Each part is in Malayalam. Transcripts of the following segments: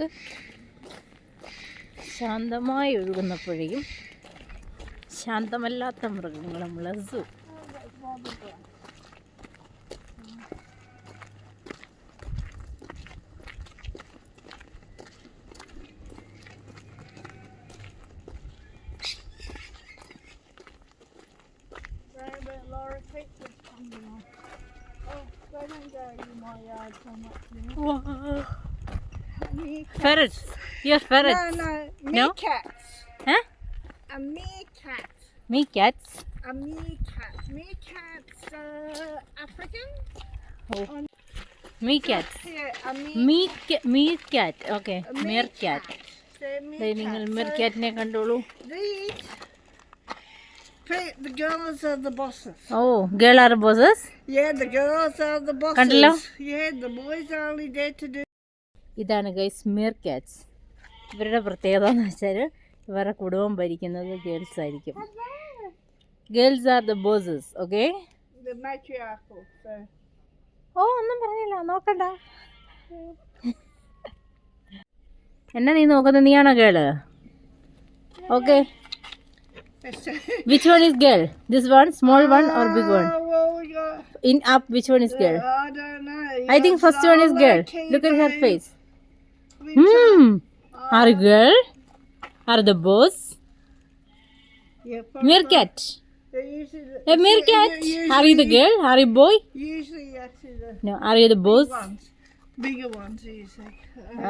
നോക്ക് ശാന്തമായി ഒഴുകുന്ന പുഴയും ശാന്തമല്ലാത്ത മൃഗങ്ങളും zoo. Right, but Laura takes this coming on. Oh, they don't go in my yard so much. You know? Meerkats. Ferrets your ferrets No, no, No? meerkats. Huh? A meerkat. Meerkats A meerkat. Meerkats, uh, African? Meerkats Yeah, a meer. Meer meerkat okay a meerkat They're നിങ്ങൾ meerkats. മീർ So ക്യാറ്റിനെ കണ്ടോളൂ these, pe- the girls are the bosses. Oh girl are bosses Yeah, the girls are the bosses. കണ്ടല്ലോ? Yeah, the boys are only there to do. ഇതാണ് ഗൈസ് മീർ ക്യാറ്റ്സ് ഇവരുടെ പ്രത്യേകത എന്ന് വെച്ചാൽ ഇവരുടെ കുടുംബം ഭരിക്കുന്നത് ഗേൾസ് ആയിരിക്കും. Girls are the bosses okay. ഓ ഒന്നും പറഞ്ഞില്ല നോക്കണ്ട. എന്നാ നീ നോക്കുന്നത് നീയാണോ girl okay girl this one small one or big one Oh, well, we got. In up which one is girl I think first one is girl look at her face Hmm. Hmm. Are girl are the boss Yeah, meerkat They're usually the, A meerkat? Are you the girl? Are you boy? usually actually the No. Are you the boss? ones, bigger ones usually.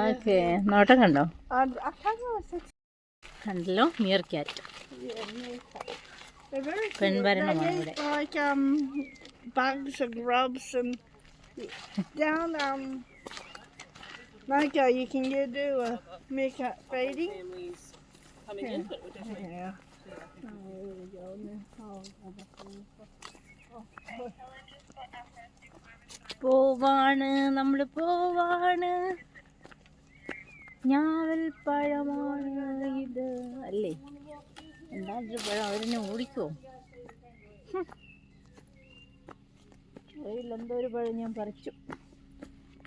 Okay. നോട്ടം കണ്ടോ And I can't know if it's കണ്ടല്ലോ meerkat yeah, meerkat. They're very cute. പെൺഭരണമാണ് They ഇവിടെ eat like um bugs and grubs and down um. Micah, you can go do a coming in, but we're definitely Yeah. Oh, we go. Oh, oh, oh. പോവാണ് നമ്മൾ പോവാണ് ഞാവൽ പഴമാണ് ഇത് അല്ലേ എന്താ പഴം അവരെന്നെ ഓടിക്കോ എന്തോ ഒരു പഴം ഞാൻ പറിച്ചു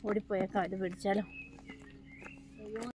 ഓടിപ്പോയ കാൽ പിടിച്ചാലോ